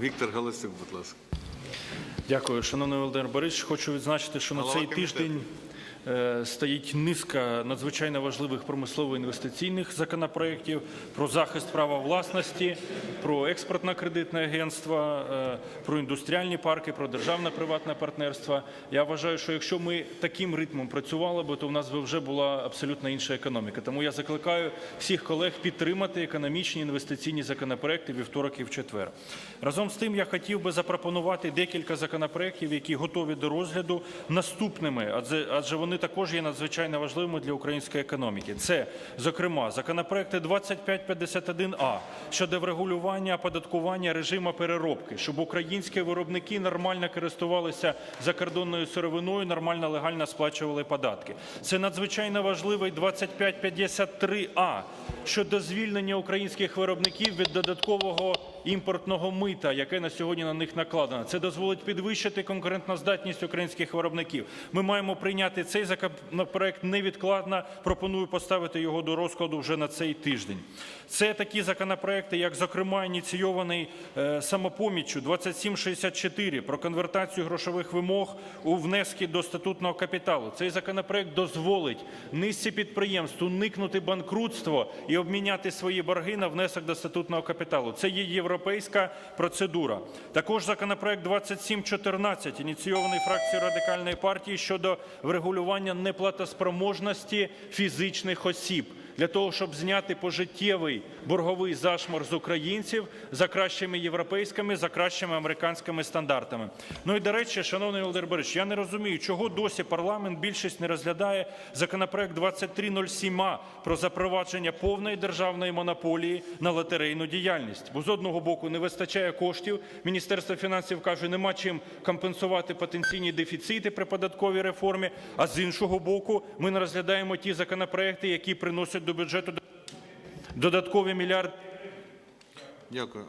Віктор Галасюк, будь ласка. Дякую, шановний Володимир Борисович. Хочу відзначити, що на Голова цей комітету. тиждень стоїть низка надзвичайно важливих промислово-інвестиційних законопроєктів про захист права власності, про експортно-кредитне агентство, е, про індустріальні парки, про державне приватне партнерство. Я вважаю, що якщо ми таким ритмом працювали би, то в нас би вже була абсолютно інша економіка. Тому я закликаю всіх колег підтримати економічні інвестиційні законопроекти вівторок і в четвер. Разом з тим, я хотів би запропонувати декілька законопроєктів, які готові до розгляду наступними, адже, адже вони також є надзвичайно важливими для української економіки. Це, зокрема, законопроекти 2551А щодо врегулювання оподаткування режиму переробки, щоб українські виробники нормально користувалися закордонною сировиною, нормально легально сплачували податки. Це надзвичайно важливий 2553А щодо звільнення українських виробників від додаткового імпортного мита, яке на сьогодні на них накладено. Це дозволить підвищити конкурентноздатність українських виробників. Ми маємо прийняти цей законопроект невідкладно. Пропоную поставити його до розкладу вже на цей тиждень. Це такі законопроекти, як, зокрема, ініційований е, самопоміччю 2764 про конвертацію грошових вимог у внески до статутного капіталу. Цей законопроект дозволить низці підприємств уникнути банкрутства і обміняти свої борги на внесок до статутного капіталу. Це є європейська процедура. Також законопроект 2714, ініційований фракцією радикальної партії щодо врегулювання неплатоспроможності фізичних осіб для того, щоб зняти пожиттєвий борговий зашмор з українців за кращими європейськими, за кращими американськими стандартами. Ну і до речі, шановний Володимир Борисович, я не розумію, чого досі парламент більшість не розглядає законопроект 2307 про запровадження повної державної монополії на лотерейну діяльність. Бо з одного боку не вистачає коштів. Міністерство фінансів каже, нема чим компенсувати потенційні дефіцити при податковій реформі. А з іншого боку, ми не розглядаємо ті законопроекти, які приносять до бюджету додаткові мільярди. Дякую.